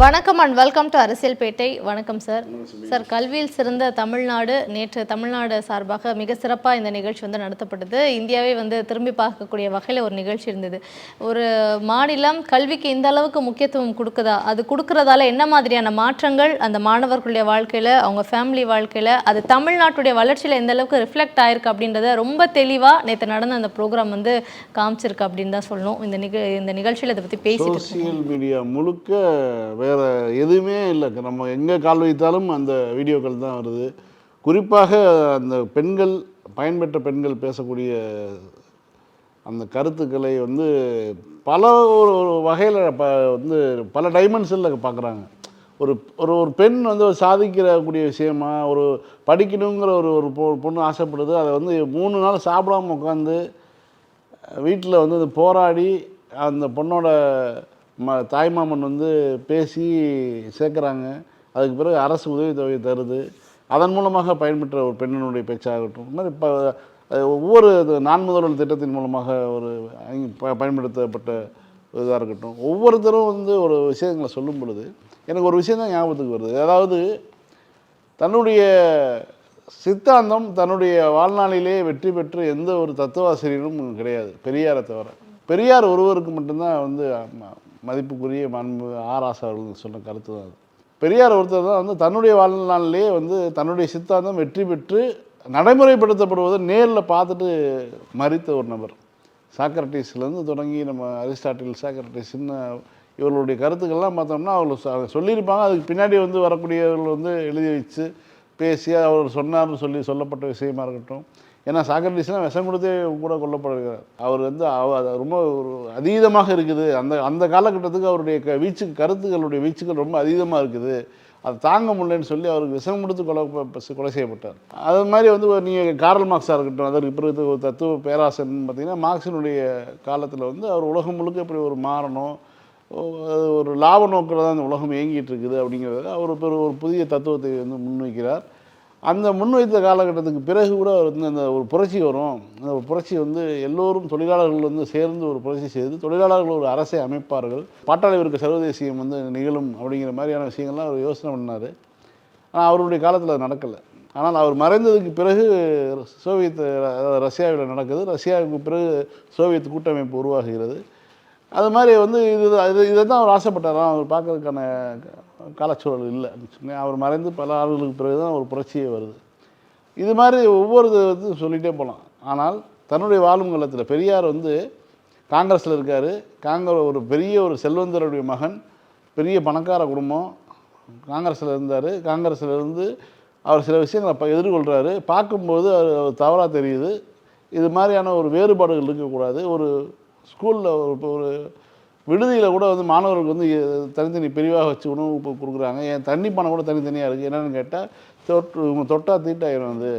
வணக்கம் and welcome to அரசியல் பேட்டை வணக்கம் சார் சார் கல்வியில் சிறந்த தமிழ்நாடு நேற்று தமிழ்நாடு சார்பாக மிக சிறப்பாக இந்த நிகழ்ச்சி வந்து நடத்தப்பட்டது. இந்தியாவே வந்து திரும்பி பார்க்கக்கூடிய வகையில் ஒரு நிகழ்ச்சி இருந்தது. ஒரு மாநிலம் கல்விக்கு இந்த அளவுக்கு முக்கியத்துவம் கொடுக்குதா? அது கொடுக்கறதால என்ன மாதிரியான மாற்றங்கள் அந்த மாணவர்களுடைய வாழ்க்கையில் அவங்க ஃபேமிலி வாழ்க்கையில் அது தமிழ்நாட்டுடைய வளர்ச்சியில் எந்த அளவுக்கு ரிஃப்ளெக்ட் ஆயிருக்கு அப்படின்றத ரொம்ப தெளிவாக நேற்று நடந்த அந்த ப்ரோக்ராம் வந்து காமிச்சிருக்கு அப்படின்னு தான் சொல்லணும். இந்த நிக இந்த நிகழ்ச்சியில் இதை பற்றி பேசிட்டு மீடியா முழுக்க வேறு எதுவுமே இல்லை. நம்ம எங்கே கால் வைத்தாலும் அந்த வீடியோக்கள் தான் வருது. குறிப்பாக அந்த பெண்கள் பயன்பெற்ற பெண்கள் பேசக்கூடிய அந்த கருத்துக்களை வந்து பல ஒரு வகையில் ப வந்து பல டைமென்ஷனில் பார்க்குறாங்க ஒரு ஒரு ஒரு பெண் வந்து ஒரு சாதிக்கிறக்கூடிய விஷயமா ஒரு படிக்கணுங்கிற ஒரு ஒரு பொ- பொண்ணு ஆசைப்படுது. அதை வந்து மூணு நாள் சாப்பிடாம உட்காந்து வீட்டில் வந்து போராடி அந்த பொண்ணோட ம தாய்மாமன் வந்து பேசி சேர்க்குறாங்க. அதுக்கு பிறகு அரசு உதவித்தொகை தருது. அதன் மூலமாக பயன்பெற்ற ஒரு பெண்ணினுடைய பேச்சாகட்டும். இந்த மாதிரி இப்போ ஒவ்வொரு இது நான் முதல்வர் திட்டத்தின் மூலமாக ஒரு ப- பயன்படுத்தப்பட்ட இதாக இருக்கட்டும். ஒவ்வொருத்தரும் வந்து ஒரு விஷயங்களை சொல்லும் பொழுது எனக்கு ஒரு விஷயம் தான் ஞாபகத்துக்கு வருது. அதாவது தன்னுடைய சித்தாந்தம் தன்னுடைய வாழ்நாளிலே வெற்றி பெற்று எந்த ஒரு தத்துவாசிரியரும் கிடையாது. பெரியாரை தவிர. பெரியார் ஒருவருக்கு மட்டும்தான் வந்து மதிப்புக்குரிய மண்பு ஆர் அவர்கள் சொன்ன கருத்து தான் அது. பெரியார் ஒருத்தர் தான் வந்து தன்னுடைய வாழ்நாளிலேயே வந்து தன்னுடைய சித்தாந்தம் வெற்றி பெற்று நடைமுறைப்படுத்தப்படுவதை நேரில் பார்த்துட்டு மறித்த ஒரு நபர். சாக்ரட்டிஸ்லேருந்து தொடங்கி நம்ம அரிஸ்டாட்டில் சாக்ரட்டிஸ் சின்ன இவர்களுடைய கருத்துக்கள்லாம் பார்த்தோம்னா அவங்க சொல்லியிருப்பாங்க. அதுக்கு பின்னாடி வந்து வரக்கூடியவர்கள் வந்து எழுதி வச்சு பேசி அவர் சொன்னார்னு சொல்லி சொல்லப்பட்ட விஷயமா இருக்கட்டும். ஏன்னா சாக்ரட்டிஸ்லாம் விஷம் கொடுத்தே கூட கொல்லப்படுகிறார். அவர் வந்து ரொம்ப ஒரு அதீதமாக இருக்குது. அந்த அந்த காலகட்டத்துக்கு அவருடைய க வீச்சு கருத்துக்களுடைய வீச்சுகள் ரொம்ப அதீதமாக இருக்குது. அதை தாங்க முடியலன்னு சொல்லி அவருக்கு விஷம் கொடுத்து கொலை கொலை செய்யப்பட்டார். அது மாதிரி வந்து நீங்கள் காரல் மார்க்ஸாக இருக்கட்டும் அதற்கு பிறகு ஒரு தத்துவ பேராசன் பார்த்தீங்கன்னா மார்க்சினுடைய காலத்தில் வந்து அவர் உலகம் முழுக்க இப்படி ஒரு மாறணும் அது ஒரு லாப நோக்கில் தான் இந்த உலகம் இயங்கிட்டு இருக்குது அப்படிங்கிறத அவர் இப்போ ஒரு புதிய தத்துவத்தை வந்து முன்வைக்கிறார். அந்த முன்வைத்த காலகட்டத்துக்கு பிறகு கூட வந்து அந்த ஒரு புரட்சி வரும். அந்த ஒரு புரட்சி வந்து எல்லோரும் தொழிலாளர்கள் வந்து சேர்ந்து ஒரு புரட்சி செய்து தொழிலாளர்கள் ஒரு அரசை அமைப்பார்கள். பாட்டாளி வர்க்க சர்வதேசியம் வந்து நிகழும் அப்படிங்கிற மாதிரியான விஷயங்கள்லாம் அவர் யோசனை பண்ணார். ஆனால் அவருடைய காலத்தில் அது நடக்கலை. ஆனால் அவர் மறைந்ததுக்கு பிறகு சோவியத் ரஷ்யாவில் நடக்குது. ரஷ்யாவுக்கு பிறகு சோவியத் கூட்டமைப்பு உருவாகுகிறது அது மாதிரி வந்து இது இது இதை தான் அவர் ஆசைப்பட்டாராம். அவர் பார்க்கறதுக்கான காலச்சூழல் இல்லை வச்சுக்கோங்களேன். அவர் மறைந்து பல ஆண்டுகளுக்கு பிறகு தான் ஒரு புரட்சியே வருது. இது மாதிரி ஒவ்வொரு இது சொல்லிகிட்டே போகலாம். ஆனால் தன்னுடைய வாழும் காலத்தில் பெரியார் வந்து காங்கிரஸில் இருக்கார். காங்கிரஸ் ஒரு பெரிய ஒரு செல்வந்தருடைய மகன் பெரிய பணக்கார குடும்பம். காங்கிரஸில் இருந்தார். காங்கிரஸில் இருந்து அவர் சில விஷயங்களை ப எதிர்கொள்கிறாரு பார்க்கும்போது அவர் தவறாக தெரியுது. இது மாதிரியான ஒரு வேறுபாடுகள் இருக்கக்கூடாது. ஒரு ஸ்கூலில் ஒரு இப்போ ஒரு விடுதியில் கூட வந்து மாணவர்களுக்கு வந்து தனித்தனி பிரிவாக வச்சு உணவு கொடுக்குறாங்க. என் தண்ணி பணம் கூட தனித்தனியாக இருக்குது என்னென்னு கேட்டால் தொட்டு இவங்க தொட்டா தீட்டாயிரும் வந்து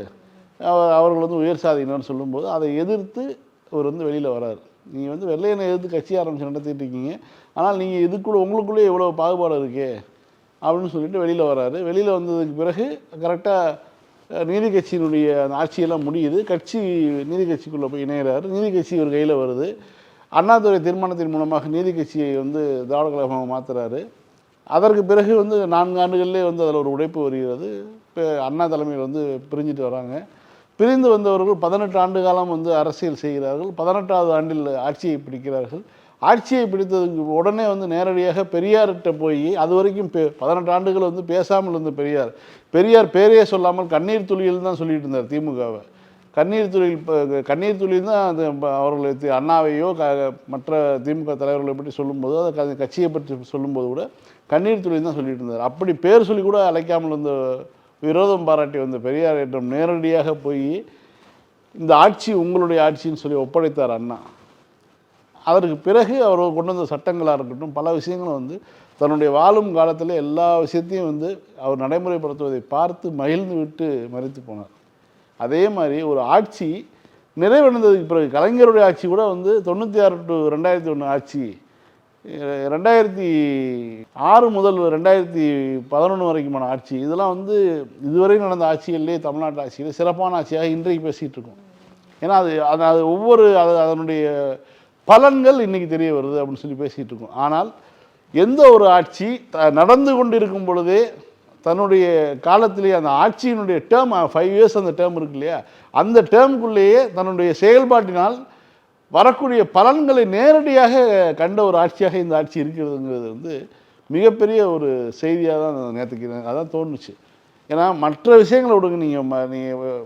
அவர் அவர்கள் வந்து உயர் சாதியினர்னு சொல்லும்போது அதை எதிர்த்து அவர் வந்து வெளியில் வராரு. நீங்கள் வந்து வெள்ளையனை எதிர்த்து கட்சி ஆரம்பிச்சு நடத்திட்டு இருக்கீங்க ஆனால் நீங்கள் இதுக்குள்ளே உங்களுக்குள்ளே எவ்வளோ பாகுபாடு இருக்கே அப்படின்னு சொல்லிட்டு வெளியில் வராரு. வெளியில் வந்ததுக்கு பிறகு கரெக்டாக நீதி கட்சியினுடைய அந்த ஆட்சியெல்லாம் முடியுது. கட்சி நீதி கட்சிக்குள்ளே போய் இணையிறாரு. நீதி கட்சி ஒரு கையில் வருது. அண்ணாதுரை தீர்மானத்தின் மூலமாக நீதி கட்சியை வந்து திராவிட கழகமாக மாற்றுறாரு அதற்கு பிறகு வந்து நான்கு ஆண்டுகளிலே வந்து அதில் ஒரு உடைப்பு வருகிறது. இப்போ அண்ணா தலைமையில் வந்து பிரிஞ்சுட்டு வராங்க. பிரிந்து வந்தவர்கள் பதினெட்டு ஆண்டு காலம் வந்து அரசியல் செய்கிறார்கள். பதினெட்டாவது ஆண்டில் ஆட்சியை பிடிக்கிறார்கள். ஆட்சியை பிடித்ததுக்கு உடனே வந்து நேரடியாக பெரியார்கிட்ட போய் அது வரைக்கும் பே பதினெட்டு ஆண்டுகள் வந்து பேசாமல் இருந்த பெரியார். பெரியார் பேரையே சொல்லாமல் கண்ணீர் துளியில் தான் சொல்லிட்டு இருந்தார் திமுகவை. கண்ணீர் துளியில் இப்போ கண்ணீர் துளியில் தான் அது அவர்களை அண்ணாவையோ க மற்ற திமுக தலைவர்களை பற்றி சொல்லும்போது அதை கட்சியை பற்றி சொல்லும்போது கூட கண்ணீர் துளியில் தான் சொல்லிட்டு இருந்தார். அப்படி பேர் சொல்லி கூட அழைக்காமல் இருந்த விரோதம் பாராட்டி வந்த பெரியார் என்றும் நேரடியாக போய் இந்த ஆட்சி உங்களுடைய ஆட்சின்னு சொல்லி ஒப்படைத்தார் அண்ணா. அதற்கு பிறகு அவர் கொண்டு வந்த சட்டங்களாக இருக்கட்டும் பல விஷயங்களும் வந்து தன்னுடைய வாழும் காலத்தில் எல்லா விஷயத்தையும் வந்து அவர் நடைமுறைப்படுத்துவதை பார்த்து மகிழ்ந்து விட்டு மறித்து போனார். அதே மாதிரி ஒரு ஆட்சி நிறைவடைந்ததுக்கு பிறகு கலைஞருடைய ஆட்சி கூட வந்து தொண்ணூற்றி ஆறு டு ரெண்டாயிரத்தி ஒன்று ஆட்சி ரெண்டாயிரத்தி ஆறு முதல் ரெண்டாயிரத்தி பதினொன்று வரைக்குமான ஆட்சி இதெல்லாம் வந்து இதுவரை நடந்த ஆட்சிகள்லேயே தமிழ்நாட்டு ஆட்சியில் சிறப்பான ஆட்சியாக இன்றைக்கு பேசிகிட்டு இருக்கோம் ஏன்னா அது அது அது ஒவ்வொரு அது அதனுடைய பலன்கள் இன்றைக்கி தெரிய வருது அப்படின்னு சொல்லி பேசிகிட்டு இருக்கோம் ஆனால் எந்த ஒரு ஆட்சி த- நடந்து கொண்டிருக்கும் பொழுதே தன்னுடைய காலத்திலேயே அந்த ஆட்சியினுடைய டேர்ம் ஃபைவ் இயர்ஸ் அந்த டேர்ம் இருக்கு இல்லையா? அந்த டேர்முக்குள்ளேயே தன்னுடைய செயல்பாட்டினால் வரக்கூடிய பலன்களை நேரடியாக கண்ட ஒரு ஆட்சியாக இந்த ஆட்சி இருக்கிறதுங்கிறது வந்து மிகப்பெரிய ஒரு செய்தியாக தான் நேற்றுக்கு அதான் தோணுச்சு. ஏன்னா மற்ற விஷயங்களை விடுங்க. நீங்கள் நீங்கள்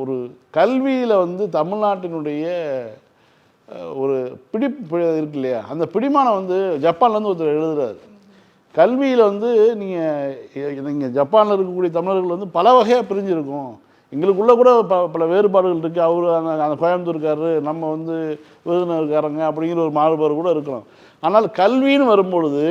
ஒரு கல்வியில் வந்து தமிழ்நாட்டினுடைய ஒரு பிடி இருக்கு இல்லையா? அந்த பிடிமானம் வந்து ஜப்பான்லேருந்து ஒருத்தர் எழுதுறாரு. கல்வியில் வந்து நீங்கள் நீங்கள் ஜப்பானில் இருக்கக்கூடிய தமிழர்கள் வந்து பல வகையாக பிரிஞ்சிருக்கும். எங்களுக்குள்ளே கூட ப பல வேறுபாடுகள் இருக்குது அவர் அந்த அந்த கோயம்புத்தூர்காரரு நம்ம வந்து விருதுநகர்காரங்க அப்படிங்கிற ஒரு மாறுபாடு கூட இருக்கலாம். ஆனால் கல்வின்னு வரும்பொழுது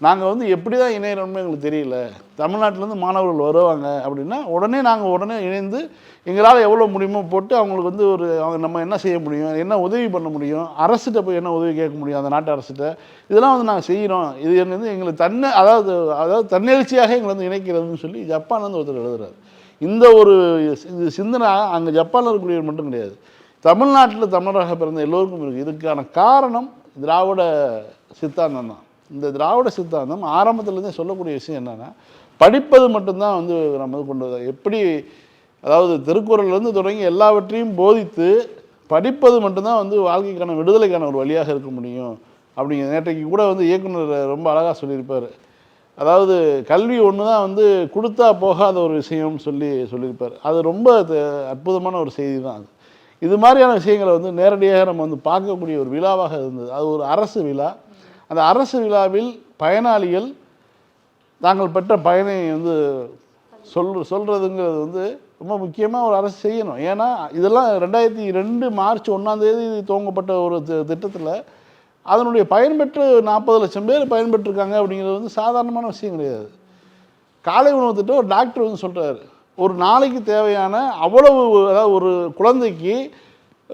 நாங்கள் வந்து எப்படி தான் இணையறோம்னு எங்களுக்கு தெரியல. தமிழ்நாட்டிலேருந்து மாணவர்கள் வருவாங்க அப்படின்னா உடனே நாங்கள் உடனே இணைந்து எங்களால் எவ்வளோ முடியுமோ போட்டு அவங்களுக்கு வந்து ஒரு அவங்க நம்ம என்ன செய்ய முடியும் என்ன உதவி பண்ண முடியும் அரசுகிட்ட போய் என்ன உதவி கேட்க முடியும் அந்த நாட்டு அரசுகிட்ட. இதெல்லாம் வந்து நாங்கள் செய்கிறோம் இது வந்து எங்களுக்கு தன்னை அதாவது அதாவது தன்னெழுச்சியாக எங்களை வந்து இணைக்கிறதுன்னு சொல்லி ஜப்பான்லேருந்து ஒருத்தர் எழுதுறாரு. இந்த ஒரு இது சிந்தனை அங்கே ஜப்பானில் இருக்கக்கூடியவர் மட்டும் கிடையாது. தமிழ்நாட்டில் தமிழராக பிறந்த எல்லோருக்கும் இருக்குது இதுக்கான காரணம் திராவிட சித்தாந்தம் தான் இந்த திராவிட சித்தாந்தம் ஆரம்பத்துலேருந்தே சொல்லக்கூடிய விஷயம் என்னென்னா படிப்பது மட்டும்தான் வந்து நம்ம இது கொண்டு வர- எப்படி அதாவது திருக்குறள்லேருந்து தொடங்கி எல்லாவற்றையும் போதித்து படிப்பது மட்டும்தான் வந்து வாழ்க்கைக்கான விடுதலைக்கான ஒரு வழியாக இருக்க முடியும். அப்படிங்கிற நேற்றைக்கு கூட வந்து இயக்குனர் ரொம்ப அழகாக சொல்லியிருப்பார். அதாவது கல்வி ஒன்று தான் வந்து கொடுத்தா போகாத ஒரு விஷயம்னு சொல்லி சொல்லியிருப்பார். அது ரொம்ப த- அற்புதமான ஒரு செய்தி தான் அது. இது மாதிரியான விஷயங்களை வந்து நேரடியாக நம்ம வந்து பார்க்கக்கூடிய ஒரு விழாவாக இருந்தது. அது ஒரு அரசு விழா. அந்த அரசு விழாவில் பயனாளிகள் தாங்கள் பெற்ற பயனை வந்து சொல் சொல்கிறதுங்கிறது வந்து ரொம்ப முக்கியமாக ஒரு அரசு செய்யணும். ஏன்னா இதெல்லாம் ரெண்டாயிரத்தி ரெண்டு மார்ச் ஒன்றாந்தேதி துவங்கப்பட்ட ஒரு திட்டத்தில் அதனுடைய பயன்பெற்று நாற்பது லட்சம் பேர் பயன்பெற்றிருக்காங்க அப்படிங்கிறது வந்து சாதாரணமான விஷயம் கிடையாது. காலை உணவு திட்டம் ஒரு டாக்டர் வந்து சொல்கிறாரு ஒரு நாளைக்கு தேவையான அவ்வளவு அதாவது ஒரு குழந்தைக்கு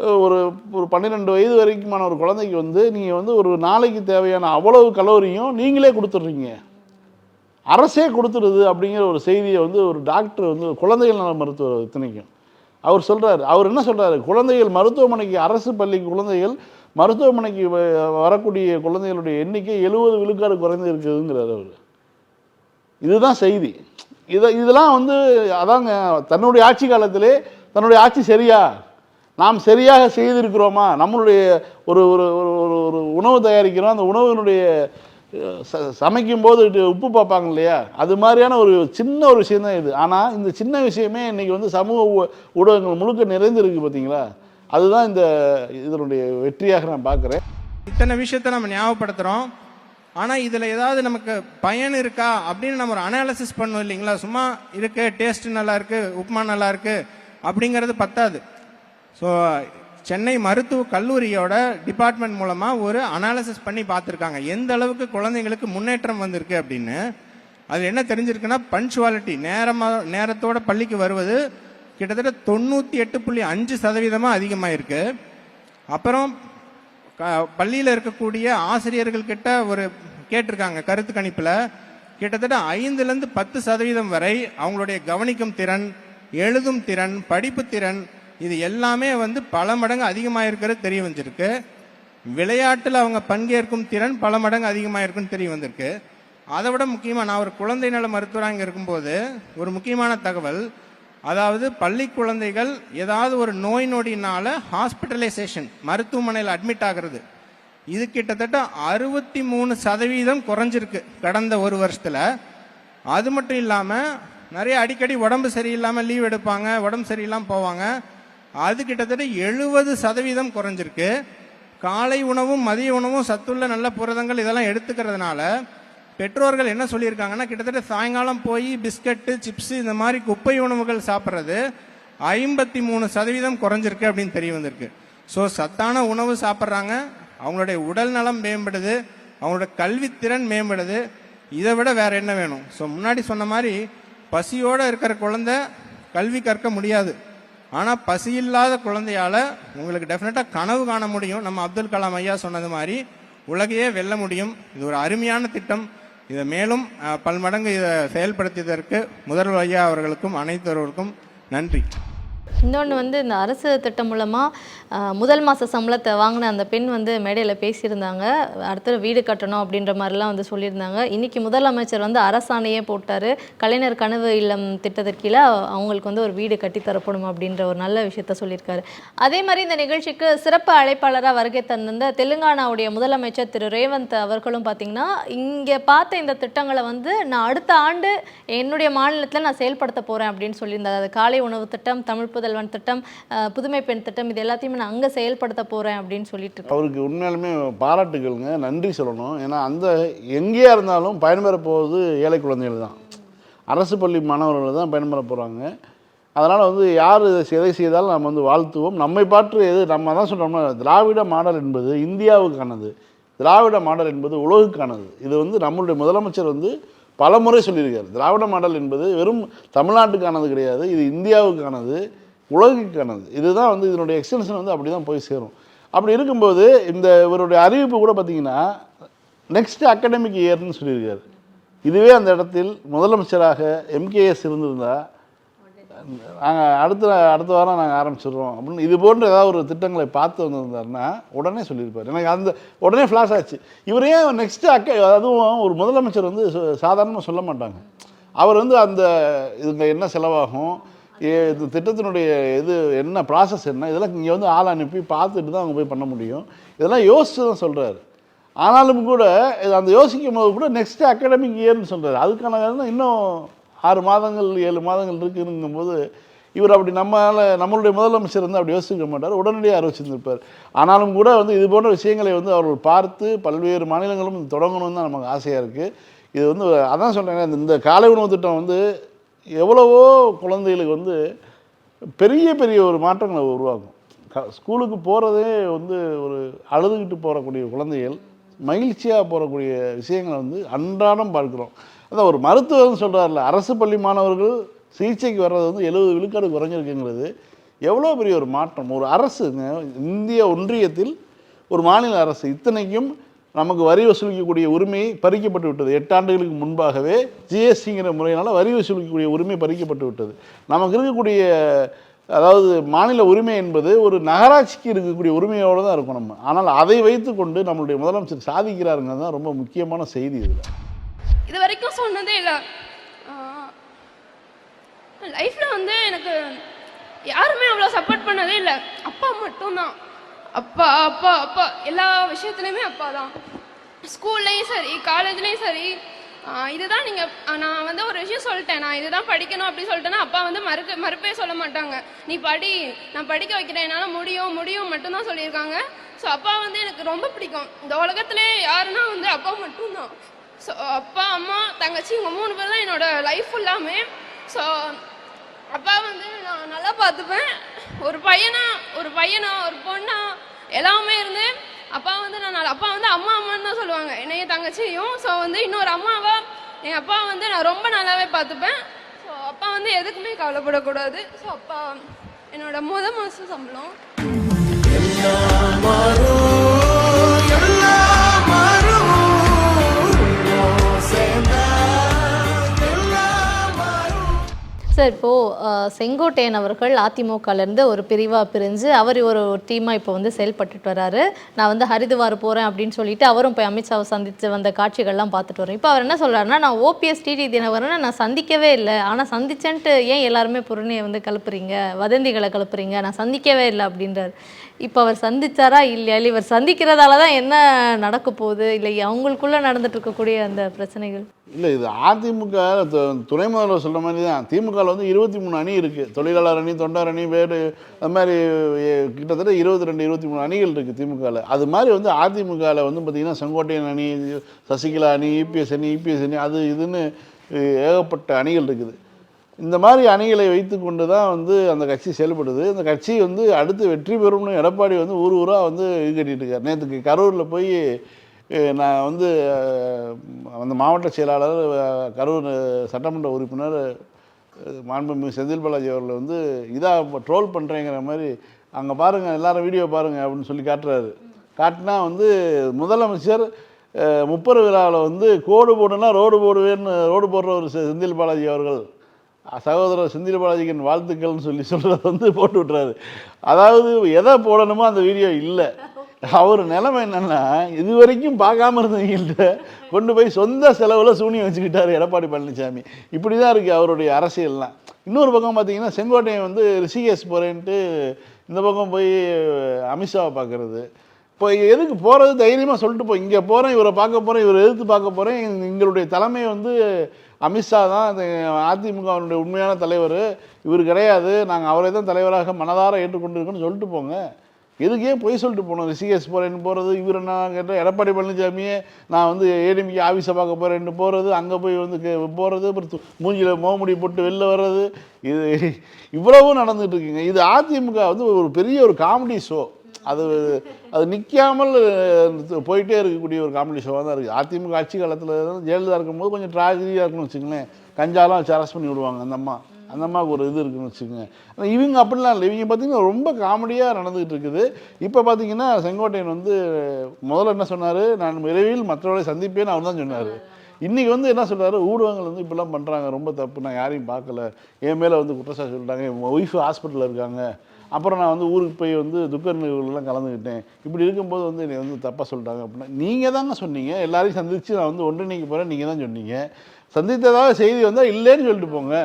ஒரு ஒரு பன்னிரெண்டு வயது வரைக்குமான ஒரு குழந்தைக்கு வந்து நீங்கள் வந்து ஒரு நாளைக்கு தேவையான அவ்வளவு கலோரியும் நீங்களே கொடுத்துட்றீங்க. அரசே கொடுத்துருது அப்படிங்கிற ஒரு செய்தியை வந்து ஒரு டாக்டர் வந்து குழந்தைகள் நல மருத்துவர் இத்தனைக்கும். அவர் சொல்கிறார் அவர் என்ன சொல்கிறாரு குழந்தைகள் மருத்துவமனைக்கு அரசு பள்ளி குழந்தைகள் மருத்துவமனைக்கு வ- வரக்கூடிய குழந்தைகளுடைய எண்ணிக்கை எழுபது விழுக்காடு குறைந்து இருக்குதுங்கிறார் அவர். இதுதான் செய்தி. இதை இதெல்லாம் வந்து அதாங்க தன்னுடைய ஆட்சி காலத்திலே தன்னுடைய ஆட்சி சரியா? நாம் சரியாக செய்திருக்கிறோமா? நம்மளுடைய ஒரு ஒரு ஒரு ஒரு ஒரு உணவு தயாரிக்கிறோம். அந்த உணவினுடைய ச சமைக்கும்போது உப்பு பார்ப்பாங்க இல்லையா? அது மாதிரியான ஒரு சின்ன ஒரு விஷயம் தான் இது. ஆனால் இந்த சின்ன விஷயமே இன்னைக்கு வந்து சமூக ஊ- ஊடகங்கள் முழுக்க நிறைந்திருக்கு பார்த்தீங்களா? அதுதான் இந்த இதனுடைய வெற்றியாக நான் பார்க்குறேன். இத்தனை விஷயத்த நம்ம ஞாபகப்படுத்துகிறோம் ஆனால் இதில் ஏதாவது நமக்கு பயன் இருக்கா? அப்படின்னு நம்ம ஒரு அனாலிசிஸ் பண்ணோம் இல்லைங்களா? சும்மா இருக்கு டேஸ்ட் நல்லா இருக்கு உப்புமா நல்லா இருக்கு அப்படிங்கிறது பத்தாது. ஸோ சென்னை மருத்துவ கல்லூரியோட டிபார்ட்மெண்ட் மூலமாக ஒரு அனாலிசிஸ் பண்ணி பார்த்துருக்காங்க. எந்த அளவுக்கு குழந்தைங்களுக்கு முன்னேற்றம் வந்திருக்கு அப்படின்னு. அது என்ன தெரிஞ்சிருக்குன்னா பஞ்சுவாலிட்டி நேரமாக நேரத்தோட பள்ளிக்கு வருவது கிட்டத்தட்ட தொண்ணூற்றி எட்டு புள்ளி அஞ்சு சதவீதமாக அதிகமாயிருக்கு. அப்புறம் க- பள்ளியில் இருக்கக்கூடிய ஆசிரியர்கள்கிட்ட ஒரு கேட்டிருக்காங்க கருத்து கணிப்பில். கிட்டத்தட்ட ஐந்துலேருந்து பத்து சதவீதம் வரை அவங்களுடைய கவனிக்கும் திறன் எழுதும் திறன் படிப்பு திறன் இது எல்லாமே வந்து பல மடங்கு அதிகமாக இருக்கிறது தெரிய வந்திருக்கு. விளையாட்டில் அவங்க பங்கேற்கும் திறன் பல மடங்கு அதிகமாக இருக்குன்னு தெரிய வந்திருக்கு. அதை விட முக்கியமாக நான் ஒரு குழந்தை நல மருத்துவராக இங்கே இருக்கும்போது ஒரு முக்கியமான தகவல் அதாவது பள்ளி குழந்தைகள் ஏதாவது ஒரு நோய் நொடினால ஹாஸ்பிட்டலைசேஷன் மருத்துவமனையில் அட்மிட் ஆகிறது. இது கிட்டத்தட்ட அறுபத்தி மூணு சதவீதம் குறைஞ்சிருக்கு கடந்த ஒரு வருஷத்தில். அது மட்டும் இல்லாமல் நிறைய அடிக்கடி உடம்பு சரியில்லாமல் லீவ் எடுப்பாங்க உடம்பு சரியில்லாமல் போவாங்க. அது கிட்டத்தட்ட எழுபது சதவீதம் குறைஞ்சிருக்கு. காலை உணவும் மதிய உணவும் சத்துள்ள நல்ல புரதங்கள் இதெல்லாம் எடுத்துக்கிறதுனால பெற்றோர்கள் என்ன சொல்லியிருக்காங்கன்னா கிட்டத்தட்ட சாயங்காலம் போய் பிஸ்கட்டு சிப்ஸு இந்த மாதிரி குப்பை உணவுகள் சாப்பிட்றது ஐம்பத்தி மூணு சதவீதம் குறைஞ்சிருக்கு அப்படின்னு தெரிய வந்திருக்கு. ஸோ சத்தான உணவு சாப்பிட்றாங்க. அவங்களுடைய உடல் நலம் மேம்படுது. அவங்களோட கல்வித்திறன் மேம்படுது. இதை விட வேற என்ன வேணும்? ஸோ முன்னாடி சொன்ன மாதிரி பசியோடு இருக்கிற குழந்தை கல்வி கற்க முடியாது. ஆனால் பசி இல்லாத குழந்தையால் உங்களுக்கு டெஃபினட்டாக கனவு காண முடியும். நம்ம அப்துல் கலாம் ஐயா சொன்னது மாதிரி உலகையே வெல்ல முடியும். இது ஒரு அருமையான திட்டம். இதை மேலும் பல்மடங்கு இதை செயல்படுத்தியதற்கு முதல்வர் ஐயா அவர்களுக்கும் அனைத்தவர்களுக்கும் நன்றி. இன்னொன்று வந்து இந்த அரசு திட்டம் மூலமாக முதல் மாத சம்பளத்தை வாங்கின அந்த பெண் வந்து மேடையில் பேசியிருந்தாங்க. அடுத்த வீடு கட்டணும் அப்படின்ற மாதிரிலாம் வந்து சொல்லியிருந்தாங்க. இன்னைக்கு முதலமைச்சர் வந்து அரசாணையே போட்டார். கலைஞர் கனவு இல்லம் திட்டத்திற்கு கீழே அவங்களுக்கு வந்து ஒரு வீடு கட்டி தரப்படும் அப்படின்ற ஒரு நல்ல விஷயத்த சொல்லியிருக்காரு. அதே மாதிரி இந்த நிகழ்ச்சிக்கு சிறப்பு அழைப்பாளராக வருகை தந்திருந்த தெலுங்கானாவுடைய முதலமைச்சர் திரு. ரேவந்த் அவர்களும் பார்த்தீங்கன்னா இங்கே பார்த்த இந்த திட்டங்களை வந்து நான் அடுத்த ஆண்டு என்னுடைய மாநிலத்தில் நான் செயல்படுத்த போகிறேன் அப்படின்னு சொல்லியிருந்தார். அது காலை உணவு திட்டம் தமிழ் செல்வன் திட்டம் புதுமை பெண் திட்டம் இது எல்லாத்தையுமே நான் அங்கே செயல்படுத்த போகிறேன் அப்படின்னு சொல்லிட்டு அவருக்கு உண்மையாலுமே பாராட்டுகள்ங்க நன்றி சொல்லணும். ஏன்னா அந்த எங்கேயா இருந்தாலும் பயன்பெற போவது ஏழை குழந்தைகள் தான். அரசு பள்ளி மாணவர்கள் தான் பயன்பெற போகிறாங்க அதனால் வந்து யார் எதை செய்தாலும் நம்ம வந்து வாழ்த்துவோம். நம்மை பாற்று எது நம்ம தான் சொல்கிறோம்னா திராவிட மாடல் என்பது இந்தியாவுக்கானது. திராவிட மாடல் என்பது உலகுக்கானது. இது வந்து நம்மளுடைய முதலமைச்சர் வந்து பல முறை சொல்லியிருக்கார். திராவிட மாடல் என்பது வெறும் தமிழ்நாட்டுக்கானது கிடையாது. இது இந்தியாவுக்கானது. உலகுக்கானது இதுதான் வந்து இதனுடைய எக்ஸ்டென்ஷன் வந்து அப்படி தான் போய் சேரும். அப்படி இருக்கும்போது இந்த இவருடைய அறிவிப்பு கூட பார்த்தீங்கன்னா நெக்ஸ்ட் அகாடமிக் இயர்னு சொல்லியிருக்காரு. இதுவே அந்த இடத்தில் முதலமைச்சராக எம்கேஎஸ் இருந்திருந்தா நாங்கள் அடுத்த அடுத்த வாரம் நாங்கள் ஆரம்பிச்சிடுறோம் அப்படின்னு இது போன்ற ஏதாவது ஒரு திட்டங்களை பார்த்து வந்திருந்தாருன்னா உடனே சொல்லியிருப்பார். எனக்கு அந்த உடனே ஃப்ளாஷ் ஆச்சு. இவரே நெக்ஸ்ட்டு அக்க அதுவும் ஒரு முதலமைச்சர் வந்து சாதாரணமாக சொல்ல மாட்டாங்க. அவர் வந்து அந்த இதுங்க என்ன செலவாகும் இந்த திட்டத்தினுடைய இது என்ன ப்ராசஸ் என்ன? இதெல்லாம் இங்கே வந்து ஆள் அனுப்பி பார்த்துட்டு தான் அவங்க போய் பண்ண முடியும். இதெல்லாம் யோசிச்சு தான் சொல்கிறாரு ஆனாலும் கூட இது அந்த யோசிக்கும் போது கூட நெக்ஸ்ட் அகாடமிக் இயர்னு சொல்கிறாரு அதுக்கான இன்னும் ஆறு மாதங்கள் ஏழு மாதங்கள் இருக்குதுங்கும்போது இவர் அப்படி நம்மளால் நம்மளுடைய முதலமைச்சர் வந்து அப்படி யோசிக்க மாட்டார். உடனடியாக அறிவிச்சிருந்திருப்பார். ஆனாலும் கூட வந்து இது போன்ற விஷயங்களை வந்து அவர்கள் பார்த்து பல்வேறு மாநிலங்களும் தொடங்கணும்னு தான் நமக்கு ஆசையாக இருக்குது இது வந்து அதான் சொல்கிறேன் இந்த காலை உணவு திட்டம் வந்து எவ்வளவோ குழந்தைகளுக்கு வந்து பெரிய பெரிய ஒரு மாற்றங்களை உருவாக்கும். க ஸ்கூலுக்கு போகிறதே வந்து ஒரு அழுதுகிட்டு போகக்கூடிய குழந்தைகள் மகிழ்ச்சியாக போகக்கூடிய விஷயங்களை வந்து அன்றாடம் பார்க்குறோம். அதான் ஒரு மருத்துவர்னு சொல்கிறார்ல அரசு பள்ளி மாணவர்கள் சிகிச்சைக்கு வர்றது வந்து எழுபது விழுக்காடு குறைஞ்சிருக்குங்கிறது. எவ்வளோ பெரிய ஒரு மாற்றம். ஒரு அரசுங்க இந்திய ஒன்றியத்தில் ஒரு மாநில அரசு இத்தனைக்கும் நமக்கு வரி வசூலிக்கக்கூடிய உரிமை பறிக்கப்பட்டு விட்டது. எட்டு ஆண்டுகளுக்கு முன்பாகவே ஜிஎஸ்டிங்கிற முறையினால் வரி வசூலிக்கக்கூடிய உரிமை பறிக்கப்பட்டு விட்டது. நமக்கு இருக்கக்கூடிய அதாவது மாநில உரிமை என்பது ஒரு நகராட்சிக்கு இருக்கக்கூடிய உரிமையோடு தான் இருக்கும் நம்ம. ஆனால் அதை வைத்துக்கொண்டு நம்மளுடைய முதலமைச்சர் சாதிக்கிறாருங்கிறது தான் ரொம்ப முக்கியமான செய்தி இதில். இது வரைக்கும் சொன்னதே இல்லை. லைஃப்பில் வந்து எனக்கு யாருமே அவ்வளோ சப்போர்ட் பண்ணதே இல்லை. அப்பா மட்டும்தான். அப்பா அப்பா அப்பா. எல்லா விஷயத்துலையுமே அப்பா தான். ஸ்கூல்லையும் சரி காலேஜ்லேயும் சரி. இதுதான் நீங்கள் நான் வந்து ஒரு விஷயம் சொல்லிட்டேன். நான் இதுதான் படிக்கணும் அப்படி சொல்லிட்டேன்னா அப்பா வந்து மறுக்க மறுப்பே சொல்ல மாட்டாங்க. நீ படி நான் படிக்க வைக்கிறேன். என்னால் முடியும் முடியும் மட்டும்தான் சொல்லியிருக்காங்க. ஸோ அப்பா வந்து எனக்கு ரொம்ப பிடிக்கும். இந்த உலகத்திலே யாருன்னா வந்து அப்பா மட்டும்தான். ஸோ அப்பா அம்மா தங்கச்சி இவங்க மூணு பேர் தான் என்னோட லைஃப் ஃபுல்லாமே ஸோ அப்பா வந்து நான் நல்லா பார்த்துப்பேன். ஒரு பையனா ஒரு பையனா ஒரு பொண்ணா எல்லாமே இருந்து அப்பா வந்து நான் அப்பா வந்து அம்மா அம்மான்னு தான் சொல்லுவாங்க. என்னையும் தங்கச்சியும் ஸோ வந்து இன்னொரு அம்மாவா எங்கள் அப்பா வந்து நான் ரொம்ப நல்லாவே பார்த்துப்பேன். ஸோ அப்பா வந்து எதுக்குமே கவலைப்படக்கூடாது. ஸோ அப்பா என்னோட முத மாதம் சம்பளம். சார் இப்போது செங்கோட்டையன் அவர்கள் அதிமுகலேருந்து ஒரு பிரிவாக பிரிஞ்சு அவர் ஒரு டீமாக இப்போ வந்து செயல்பட்டுட்டு வராரு. நான் வந்து ஹரிதுவார் போகிறேன் அப்படின்னு சொல்லிட்டு அவரும் போய் அமித்ஷாவை சந்தித்து வந்த காட்சிகள்லாம் பார்த்துட்டு வரோம் இப்போ அவர் என்ன சொல்கிறாருன்னா நான் ஓபிஎஸ் டிடி தினகரனை நான் சந்திக்கவே இல்லை. ஆனால் சந்திச்சேன்ட்டு ஏன் எல்லாருமே புறணியை வந்து கலப்புறீங்க? வதந்திகளை கலப்புறீங்க? நான் சந்திக்கவே இல்லை அப்படின்றார். இப்போ அவர் சந்திச்சாரா இல்லையா? இல்லை இவர் சந்திக்கிறதால தான் என்ன நடக்க போகுது? இல்லை அவங்களுக்குள்ளே நடந்துட்டு இருக்கக்கூடிய அந்த பிரச்சனைகள்? இல்லை இது அதிமுக துணை முதல்வர் சொல்கிற மாதிரி தான் திமுகவில் வந்து இருபத்தி மூணு அணி இருக்குது தொழிலாளர் அணி தொண்டர் அணி வேடு அது மாதிரி கிட்டத்தட்ட இருபத்தி ரெண்டு இருபத்தி மூணு அணிகள் இருக்குது திமுகவில் அது மாதிரி வந்து அதிமுகவில் வந்து பார்த்திங்கன்னா செங்கோட்டையன் அணி சசிகலா அணி இபிஎஸ் அணி இபிஎஸ் அணி அது இதுன்னு ஏகப்பட்ட அணிகள் இருக்குது. இந்த மாதிரி அணிகளை வைத்துக்கொண்டு தான் வந்து அந்த கட்சி செயல்படுது. இந்த கட்சி வந்து அடுத்து வெற்றி பெறும்னு எடப்பாடி வந்து ஊர் ஊராக வந்து இது இருக்கார். நேற்றுக்கு கரூரில் போய் நான் வந்து அந்த மாவட்ட செயலாளர் கரூர் சட்டமன்ற உறுப்பினர் மாண்புமிகு செந்தில் பாலாஜி அவர்களை வந்து இதாக ட்ரோல் பண்ணுறேங்கிற மாதிரி அங்கே பாருங்கள் எல்லாரும் வீடியோ பாருங்கள் அப்படின்னு சொல்லி காட்டுறாரு. காட்டினா வந்து முதலமைச்சர் அஹ், விழாவில் வந்து கோடு போடுனா ரோடு போடுவேன்னு ரோடு போடுற ஒரு செந்தில் பாலாஜி அவர்கள். சகோதரர் செந்தில் பாலாஜிக்கு வாழ்த்துக்கள்னு சொல்லி சொல்கிறத வந்து போட்டு விட்றாரு அதாவது எதை போடணுமோ அந்த வீடியோ இல்லை. அவர் நிலைமை என்னென்னா இது வரைக்கும் பார்க்காம இருந்தவங்கள்ட்ட கொண்டு போய் சொந்த செலவில் சூனியம் வச்சுக்கிட்டாரு எடப்பாடி பழனிசாமி இப்படி தான் இருக்குது அவருடைய அரசியல்லாம். இன்னொரு பக்கம் பார்த்தீங்கன்னா செங்கோட்டையன் வந்து ரிஷிகேஷ் போகிறேன்ட்டு இந்த பக்கம் போய் அமித்ஷாவை பார்க்குறது. இப்போ எதுக்கு போகிறது தைரியமாக சொல்லிட்டு போ இங்கே போகிறேன் இவரை பார்க்க போகிறேன் இவரை எதிர்த்து பார்க்க போகிறேன் எங்களுடைய தலைமை வந்து அமித்ஷா தான் அதிமுக அதிமுகவினுடைய உண்மையான தலைவர். இவர் கிடையாது நாங்கள் அவரை தான் தலைவராக மனதார ஏற்றுக்கொண்டிருக்கோன்னு சொல்லிட்டு போங்க. எதுக்கே பொய் சொல்லிட்டு போகணும்? ரிஷிகேஷ் போகிறேன்னு போகிறது இவர் என்ன கேட்டால் எடப்பாடி பழனிசாமியே நான் வந்து ஏடிமிக்கு ஆஃபீஸை பார்க்க போகிறேன்னு போகிறது அங்கே போய் வந்து போகிறது அப்புறம் மூஞ்சியில் மோமுடி போட்டு வெளில வர்றது இது இவ்வளவும் நடந்துட்டு இருக்குங்க. இது அதிமுக வந்து ஒரு பெரிய ஒரு காமெடி ஷோ அது அது நிற்காமல் போயிட்டே இருக்கக்கூடிய ஒரு காமெடி ஷோவாக தான் இருக்குது. அதிமுக ஆட்சி காலத்தில் ஜெயலலிதா இருக்கும்போது கொஞ்சம் ட்ராஜடியாக இருக்குன்னு வச்சுங்களேன் கஞ்சாலாம் வச்சு அரெஸ்ட் பண்ணி விடுவாங்க அந்த அம்மா. அந்த அம்மாவுக்கு ஒரு இது இருக்குன்னு வச்சுக்கோங்க. ஆனால் இவங்க அப்படிலாம் இல்லை. இவங்க பார்த்தீங்கன்னா ரொம்ப காமெடியாக நடந்துகிட்டு இருக்குது. இப்போ பார்த்தீங்கன்னா செங்கோட்டையன் வந்து முதல்ல என்ன சொன்னார்? நான் விரைவில் மற்றவர்களை சந்திப்பேன்னு அவர் தான் சொன்னார். இன்றைக்கி வந்து என்ன சொல்கிறாரு ஊடகங்கள் வந்து இப்படிலாம் பண்ணுறாங்க ரொம்ப தப்பு. நான் யாரையும் பார்க்கல. என் மேலே வந்து குற்றச்சாட்டு சொல்லிட்டாங்க. என் ஒய்ஃபு ஹாஸ்பிட்டலில் இருக்காங்க. அப்புறம் நான் வந்து ஊருக்கு போய் வந்து துக்க நிகழ்வுலாம் கலந்துக்கிட்டேன். இப்படி இருக்கும்போது வந்து என்னை வந்து தப்பாக சொல்லிட்டாங்க அப்படின்னா நீங்கள் தாங்க சொன்னீங்க. எல்லாரையும் சந்தித்து நான் வந்து ஒன்றிணைக்க போகிறேன் நீங்கள் தான் சொன்னீங்க. சந்தித்ததாக செய்தி வந்தால் இல்லைன்னு சொல்லிட்டு போங்க.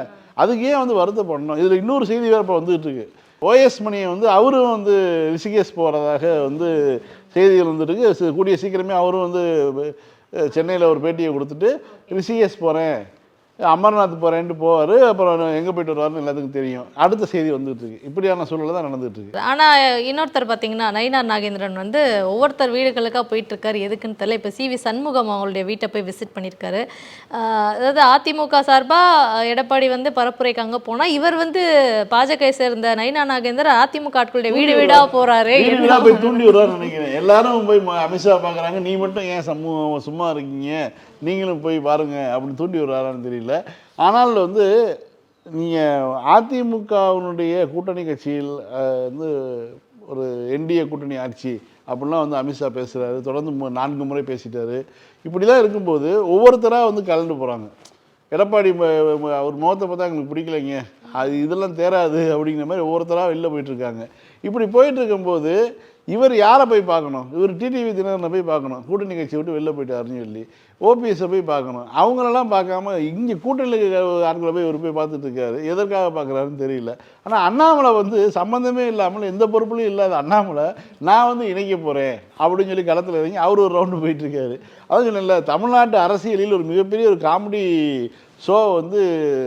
அதுக்கு ஏன் வந்து வருத்தப்படணும் இதில் இன்னொரு செய்தி வேறு இப்போ வந்துகிட்டு இருக்கு. ஓஎஸ் மணியை வந்து அவரும் வந்து ரிஷிகேஷ் போகிறதாக வந்து செய்திகள் வந்துட்டு கூடிய சீக்கிரமே அவரும் வந்து சென்னையில் ஒரு பேட்டியை கொடுத்துட்டு ரிஷிகேஷ் போகிறேன் அமர்நாத் போகிறேன்ட்டு போவார் அப்புறம் எங்கே போயிட்டு வருவாருன்னு எல்லாத்துக்கும் தெரியும். அடுத்த செய்தி வந்துட்டு இருக்கு. இப்படியான சூழ்நிலை தான் நடந்துட்டு இருக்கு. ஆனா இன்னொருத்தர் பாத்தீங்கன்னா நயினார் நாகேந்திரன் வந்து ஒவ்வொருத்தர் வீடுகளுக்கா போயிட்டு இருக்காரு எதுக்குன்னு தெரியல. இப்போ சிவி சண்முகம் அவங்களுடைய வீட்டை போய் விசிட் பண்ணியிருக்காரு. அதாவது அதிமுக சார்பா அஹ், எடப்பாடி வந்து பரப்புரைக்கு அங்க போனா இவர் வந்து பாஜக சேர்ந்த நயினார் நாகேந்திரன் அதிமுக ஆட்களுடைய வீடு வீடா போறாரு. வீடு வீடா போய் தூண்டி விடுறாருன்னு நினைக்கிறேன். எல்லாரும் போய் அமித்ஷா பார்க்குறாங்க நீ மட்டும் ஏன் சமூகம் சும்மா இருக்கீங்க? நீங்களும் போய் பாருங்க அப்படின்னு தூண்டி விடுறாரான்னு தெரியல. ஆனால் வந்து நீங்கள் அதிமுகவினுடைய கூட்டணி கட்சியில் வந்து ஒரு என்டிஏ கூட்டணி ஆட்சி அப்படிலாம் வந்து அமித்ஷா பேசுகிறாரு தொடர்ந்து மு- நான்கு முறை பேசிட்டாரு. இப்படிலாம் இருக்கும்போது ஒவ்வொருத்தராக வந்து கலந்து போகிறாங்க எடப்பாடி அவர் முகத்தை பார்த்தா எங்களுக்கு பிடிக்கலைங்க. அது இதெல்லாம் தேராது அப்படிங்கிற மாதிரி ஒவ்வொருத்தராக வெளில போயிட்டுருக்காங்க இப்படி போயிட்டு இருக்கும்போது இவர் யாரை போய் பார்க்கணும்? இவர் டிடிவி தினகரனை போய் பார்க்கணும். கூட்டணி கட்சி விட்டு வெளில போயிட்டாருன்னு சொல்லி ஓபிஎஸ்ஸை போய் பார்க்கணும். அவங்களெல்லாம் பார்க்காம இங்கே கூட்டணி ஆட்களை போய் இவர் போய் பார்த்துட்டு இருக்காரு. எதற்காக பார்க்குறாருன்னு தெரியல. ஆனால் அண்ணாமலை வந்து சம்மந்தமே இல்லாமல் எந்த பொறுப்புலையும் இல்லாத அண்ணாமலை நான் வந்து இணைக்க போகிறேன் அப்படின்னு சொல்லி களத்தில் இறங்கி அவர் ஒரு ரவுண்டு போயிட்டுருக்காரு அதுவும் அதான் தமிழ்நாட்டு அரசியலில் ஒரு மிகப்பெரிய ஒரு காமெடி ஷோ வந்து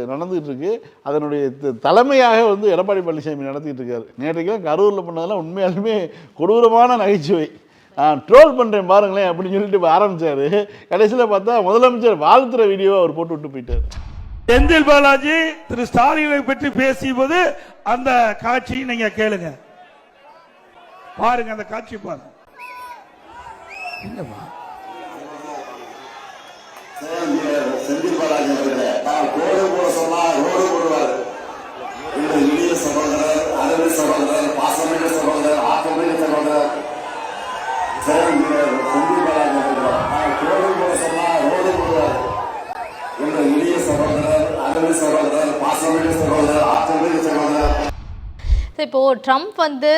நடந்துகிட்டு இருக்கு அதனுடைய த- தலைமையாக வந்து எடப்பாடி பழனிசாமி நடத்திட்டு இருக்காரு நேற்றைக்கெல்லாம் கரூரில் பண்ணதெல்லாம் உண்மையாலுமே கொடூரமான நகைச்சுவை. ட்ரோல் பண்ணுறேன் பாருங்களேன் அப்படின்னு சொல்லிட்டு இப்ப ஆரம்பிச்சாரு. கடைசியில் பார்த்தா முதலமைச்சர் வாழ்த்துற வீடியோவை அவர் போட்டு விட்டு போயிட்டார். செந்தில் பாலாஜி திரு ஸ்டாலினை பற்றி பேசியபோது அந்த காட்சி நீங்க கேளுங்க. பாருங்க அந்த காட்சி பாருங்க செந்தில் பாலாஜி அவர்களே தான் கோடு போட சொன்னா ரோடு போடுவார். இந்த இனிய சகோதரர் அருமை சகோதரர் பாசமிக சகோதரர் ஆக்கமிக சகோதரர் கோடு போட சொன்னா ரோடு போடுவார். இந்த இனிய சகோதரர் அருமை சகோதரர் பாசமிக சகோதரர் ஆக்கமிக சகோதரர் ஸோ இப்போ ட்ரம்ப் வந்து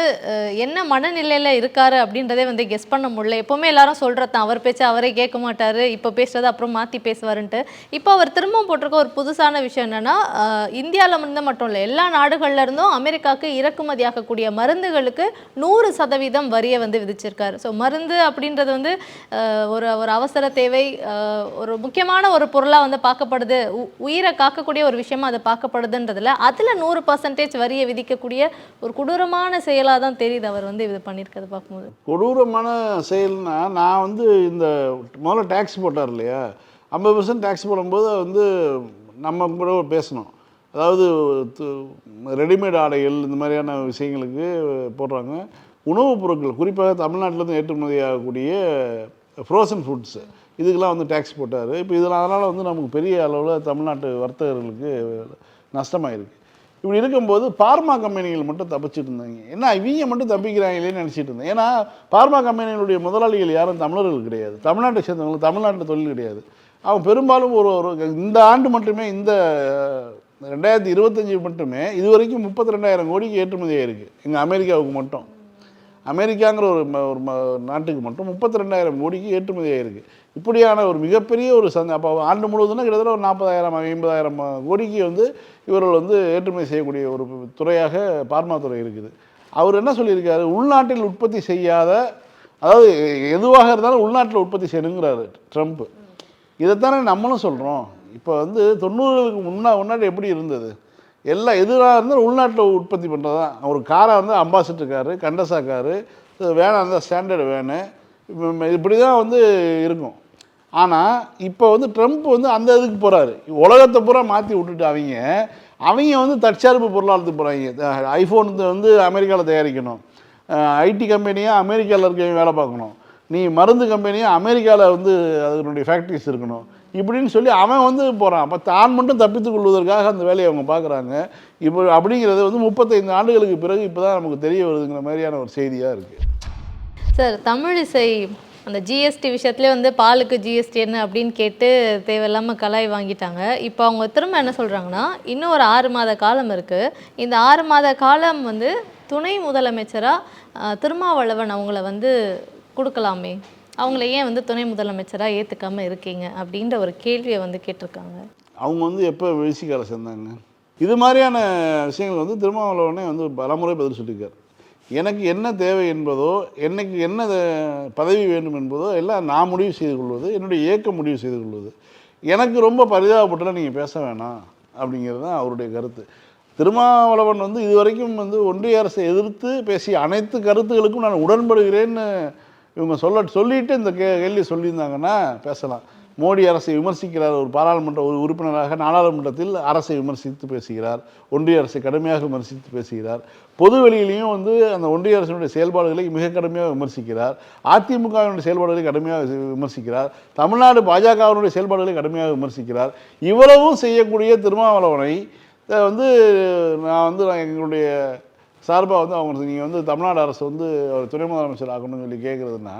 என்ன மனநிலையில இருக்காரு அப்படின்றதே வந்து கெஸ் பண்ண முடியல. எப்பவுமே எல்லாரும் சொல்றது தான். அவர் பேச்சு அவரே கேட்க மாட்டாரு. இப்போ பேசுறது அப்புறம் மாத்தி பேசுவாருன்ட்டு. இப்போ அவர் திரும்பவும் போட்டிருக்க ஒரு புதுசான விஷயம் என்னன்னா இந்தியாவில் இந்தியால இருந்து மட்டும் இல்லை எல்லா நாடுகள்ல இருந்தும் அமெரிக்காவுக்கு இறக்குமதி ஆகக்கூடிய மருந்துகளுக்கு நூறு சதவீதம் வரியை வந்து விதிச்சிருக்காரு. ஸோ மருந்து அப்படின்றது வந்து ஒரு ஒரு அவசர தேவை ஒரு முக்கியமான ஒரு பொருளாக வந்து பார்க்கப்படுது. உ- உயிரை காக்கக்கூடிய ஒரு விஷயமா அது பார்க்கப்படுதுன்றதுல அதுல நூறு பர்சன்டேஜ் வரியை விதிக்கக்கூடிய ஒரு கொடூரமான செயலாக தான் தெரியுது அவர் வந்து இது பண்ணியிருக்கிறது பார்க்கும்போது. கொடூரமான செயல்னா நான் வந்து இந்த முதல்ல டேக்ஸ் போட்டார் இல்லையா? ஐம்பது பர்சன்ட் டேக்ஸ் போடும்போது வந்து நம்ம கூட பேசணும். அதாவது ரெடிமேட் ஆடைகள் இந்த மாதிரியான விஷயங்களுக்கு போடுறாங்க. உணவுப் பொருட்கள் குறிப்பாக தமிழ்நாட்டிலேருந்து ஏற்றுமதி ஆகக்கூடிய ஃப்ரோசன் ஃபுட்ஸு இதுக்கெல்லாம் வந்து டேக்ஸ் போட்டார். இப்போ இதில் அதனால் வந்து நமக்கு பெரிய அளவில் தமிழ்நாட்டு வர்த்தகர்களுக்கு நஷ்டமாயிருக்கு. இப்படி இருக்கும்போது பார்மா கம்பெனிகள் மட்டும் தப்பிச்சிட்டு இருந்தாங்க. ஏன்னா இவங்க மட்டும் தப்பிக்கிறாங்களேன்னு நினச்சிட்டு இருந்தேன். ஏன்னா பார்மா கம்பெனிகளுடைய முதலாளிகள் யாரும் தமிழர்கள் கிடையாது. தமிழ்நாட்டை சேர்ந்தவங்க தமிழ்நாட்டில் தொழில் கிடையாது. அவங்க பெரும்பாலும் ஒரு ஒரு இந்த ஆண்டு மட்டுமே இந்த ரெண்டாயிரத்தி இருபத்தஞ்சி மட்டுமே இது வரைக்கும் முப்பத்தி ரெண்டாயிரம் கோடிக்கு ஏற்றுமதி ஆயிருக்கு எங்கள் அமெரிக்காவுக்கு மட்டும். அமெரிக்காங்கிற ஒரு ஒரு நாட்டுக்கு மட்டும் முப்பத்தி ரெண்டாயிரம் கோடிக்கு ஏற்றுமதி ஆயிருக்கு இப்படியான ஒரு மிகப்பெரிய ஒரு சந்த. அப்போ ஆண்டு முழுவதும்னா கிட்டத்தட்ட ஒரு நாற்பதாயிரம் ஐம்பதாயிரம் கோடிக்கு வந்து இவர்கள் வந்து ஏற்றுமதி செய்யக்கூடிய ஒரு துறையாக பார்மா துறை இருக்குது. அவர் என்ன சொல்லியிருக்காரு? உள்நாட்டில் உற்பத்தி செய்யாத அதாவது எதுவாக இருந்தாலும் உள்நாட்டில் உற்பத்தி செய்யணுங்கிறாரு ட்ரம்ப். இதைத்தானே நம்மளும் சொல்கிறோம் இப்போ வந்து தொண்ணூறுகளுக்கு முன்னா முன்னாடி எப்படி இருந்தது? எல்லாம் எதுவாக இருந்தாலும் உள்நாட்டில் உற்பத்தி பண்ணுறது தான் ஒரு காராக இருந்தால் அம்பாசிட்டர் காரு கண்டசா காரு வேனாக இருந்தால் ஸ்டாண்டர்டு வேனு இப்படி தான் வந்து இருக்கும். ஆனால் இப்போ வந்து ட்ரம்ப் வந்து அந்த இதுக்கு போகிறாரு உலகத்தை பூரா மாற்றி விட்டுட்டு அவங்க அவங்க வந்து தற்சார்பு பொருளாதாரத்துக்கு போகிறாங்க ஐஃபோன் வந்து அமெரிக்காவில் தயாரிக்கணும். ஐடி கம்பெனியாக அமெரிக்காவில் இருக்கவங்க வேலை பார்க்கணும். நீ மருந்து கம்பெனியாக அமெரிக்காவில் வந்து அதனுடைய ஃபேக்ட்ரிஸ் இருக்கணும். இப்படின்னு சொல்லி அவன் வந்து போகிறான் அப்போ தான் மட்டும் தப்பித்துக் கொள்வதற்காக அந்த வேலையை அவங்க பார்க்குறாங்க. இப்போ அப்படிங்கிறது வந்து முப்பத்தைந்து ஆண்டுகளுக்கு பிறகு இப்போ தான் நமக்கு தெரிய வருதுங்கிற மாதிரியான ஒரு செய்தியாக இருக்குது சார் தமிழிசை அந்த ஜிஎஸ்டி விஷயத்துலேயே வந்து பாலுக்கு ஜிஎஸ்டி என்ன அப்படின்னு கேட்டு தேவையில்லாமல் கலாய் வாங்கிட்டாங்க. இப்போ அவங்க திரும்ப என்ன சொல்கிறாங்கன்னா இன்னும் ஒரு ஆறு மாத காலம் இருக்குது இந்த ஆறு மாத காலம் வந்து துணை முதலமைச்சராக திருமாவளவன் அவங்கள வந்து கொடுக்கலாமே. அவங்கள ஏன் வந்து துணை முதலமைச்சராக ஏற்றுக்காமல் இருக்கீங்க அப்படின்ற ஒரு கேள்வியை வந்து கேட்டிருக்காங்க. அவங்க வந்து எப்போ விசிகால சேர்ந்தாங்க? இது மாதிரியான விஷயங்கள் வந்து திருமாவளவனே வந்து பலமுறை பதில் சொல்லியிருக்காரு. எனக்கு என்ன தேவை என்பதோ எனக்கு என்ன பதவி வேண்டும் என்பதோ எல்லாம் நான் முடிவு செய்து கொள்வது என்னுடைய இயக்கம் முடிவு செய்து கொள்வது. எனக்கு ரொம்ப பரிதாபப்பட்டுலாம் நீங்கள் பேச வேணாம் அப்படிங்கிறது தான் அவருடைய கருத்து. திருமாவளவன் வந்து இதுவரைக்கும் வந்து ஒன்றிய அரசை எதிர்த்து பேசிய அனைத்து கருத்துகளுக்கும் நான் உடன்படுகிறேன்னு இவங்க சொல்ல சொல்லிட்டு இந்த கே கேள்வி சொல்லியிருந்தாங்கன்னா பேசலாம். மோடி அரசை விமர்சிக்கிறார் ஒரு பாராளுமன்ற ஒரு உறுப்பினராக நாடாளுமன்றத்தில் அரசை விமர்சித்து பேசுகிறார். ஒன்றிய அரசை கடுமையாக விமர்சித்து பேசுகிறார். பொது வெளியிலையும் வந்து அந்த ஒன்றிய அரசினுடைய செயல்பாடுகளை மிக கடுமையாக விமர்சிக்கிறார். அதிமுகவினுடைய செயல்பாடுகளை கடுமையாக விமர்சிக்கிறார். தமிழ்நாடு பாஜகவினுடைய செயல்பாடுகளை கடுமையாக விமர்சிக்கிறார். இவ்வளவும் செய்யக்கூடிய திருமாவளவனை வந்து நான் வந்து நான் எங்களுடைய சார்பாக வந்து அவங்க நீங்கள் வந்து தமிழ்நாடு அரசு வந்து அவர் துணை முதலமைச்சர் ஆகணும்னு சொல்லி கேட்குறதுன்னா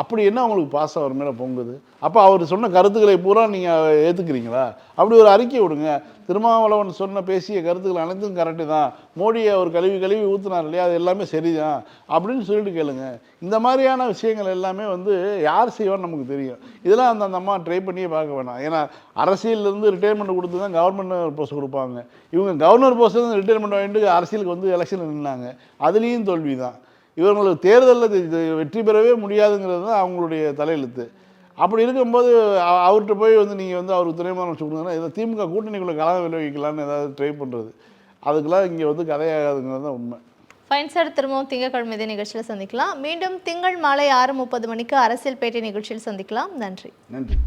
அப்படி என்ன அவங்களுக்கு பாசம் அவர் மேலே பொங்குது? அப்போ அவர் சொன்ன கருத்துக்களை பூரா நீங்கள் ஏற்றுக்கிறீங்களா அப்படி ஒரு அறிக்கை விடுங்க. திருமாவளவன் சொன்ன பேசிய கருத்துக்கள் அனைத்தும் கரெக்டு தான். மோடியை அவர் கழுவி கழுவி ஊற்றுனார் இல்லையா? அது எல்லாமே சரிதான். அப்படின்னு சொல்லிட்டு கேளுங்க. இந்த மாதிரியான விஷயங்கள் எல்லாமே வந்து யார் செய்வான்னு நமக்கு தெரியும். இதெல்லாம் அந்த அந்த அம்மா ட்ரை பண்ணியே பார்க்க வேணாம். ஏன்னா அரசியலேருந்து ரிட்டைர்மெண்ட் கொடுத்து தான் கவர்மெண்ட் போஸ்ட் கொடுப்பாங்க. இவங்க கவர்னர் போஸ்ட் ரிட்டையர்மெண்ட் ரிட்டைர்மெண்ட் வாங்கிட்டு அரசியலுக்கு வந்து எலெக்ஷனில் நின்னாங்க. அதுலேயும் தோல்வி தான் இவங்களுக்கு தேர்தலில் வெற்றி பெறவே முடியாதுங்கிறது தான் அவங்களுடைய தலையெழுத்து. அப்படி இருக்கும்போது அவர்கிட்ட போய் வந்து நீங்கள் வந்து அவருக்கு துணை முதலமைச்சர் கொடுங்கன்னா இதை திமுக கூட்டணிக்குள்ளே கலந்து விளைவிக்கலான்னு ஏதாவது ட்ரை பண்ணுறது அதுக்கெல்லாம் இங்கே வந்து கதையாகாதுங்கிறது தான் உண்மை. ஃபைன் சார் திரும்பவும் திங்கட்கிழமை இதே நிகழ்ச்சியில் சந்திக்கலாம். மீண்டும் திங்கள் மாலை ஆறு முப்பது மணிக்கு அரசியல் பேட்டை நிகழ்ச்சியில் சந்திக்கலாம். நன்றி. நன்றி.